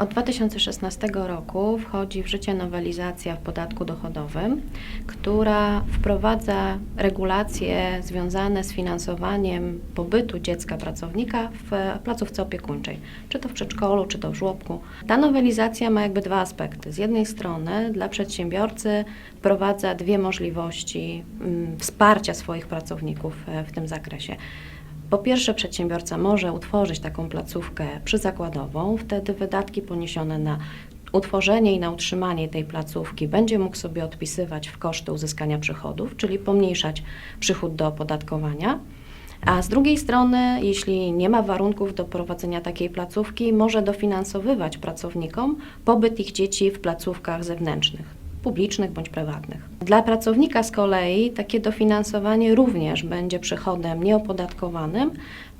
Od 2016 roku wchodzi w życie nowelizacja w podatku dochodowym, która wprowadza regulacje związane z finansowaniem pobytu dziecka pracownika w placówce opiekuńczej, czy to w przedszkolu, czy to w żłobku. Ta nowelizacja ma jakby dwa aspekty. Z jednej strony dla przedsiębiorcy wprowadza dwie możliwości mm, wsparcia swoich pracowników e, w tym zakresie. Po pierwsze, przedsiębiorca może utworzyć taką placówkę przyzakładową, wtedy wydatki poniesione na utworzenie i na utrzymanie tej placówki będzie mógł sobie odpisywać w koszty uzyskania przychodów, czyli pomniejszać przychód do opodatkowania. A z drugiej strony, jeśli nie ma warunków do prowadzenia takiej placówki, może dofinansowywać pracownikom pobyt ich dzieci w placówkach zewnętrznych publicznych bądź prywatnych. Dla pracownika z kolei takie dofinansowanie również będzie przychodem nieopodatkowanym,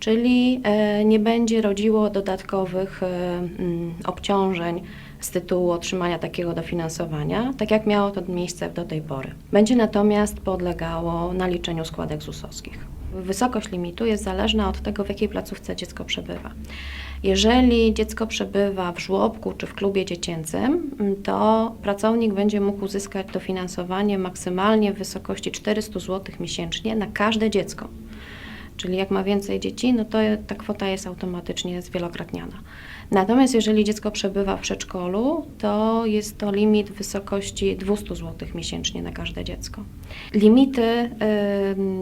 czyli e, nie będzie rodziło dodatkowych e, mm, obciążeń z tytułu otrzymania takiego dofinansowania, tak jak miało to miejsce do tej pory. Będzie natomiast podlegało naliczeniu składek ZUS-owskich. Wysokość limitu jest zależna od tego, w jakiej placówce dziecko przebywa. Jeżeli dziecko przebywa w żłobku czy w klubie dziecięcym, to pracownik będzie mógł uzyskać dofinansowanie maksymalnie w wysokości 400 zł miesięcznie na każde dziecko. Czyli jak ma więcej dzieci, no to ta kwota jest automatycznie zwielokrotniana. Natomiast jeżeli dziecko przebywa w przedszkolu, to jest to limit w wysokości 200 zł miesięcznie na każde dziecko. Limity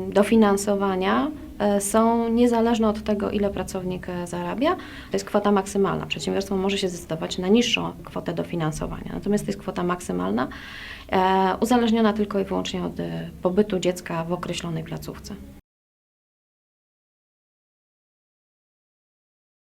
dofinansowania y, są niezależne od tego, ile pracownik e, zarabia. To jest kwota maksymalna. Przedsiębiorstwo może się zdecydować na niższą kwotę dofinansowania. Natomiast to jest kwota maksymalna, e, uzależniona tylko i wyłącznie od e, pobytu dziecka w określonej placówce.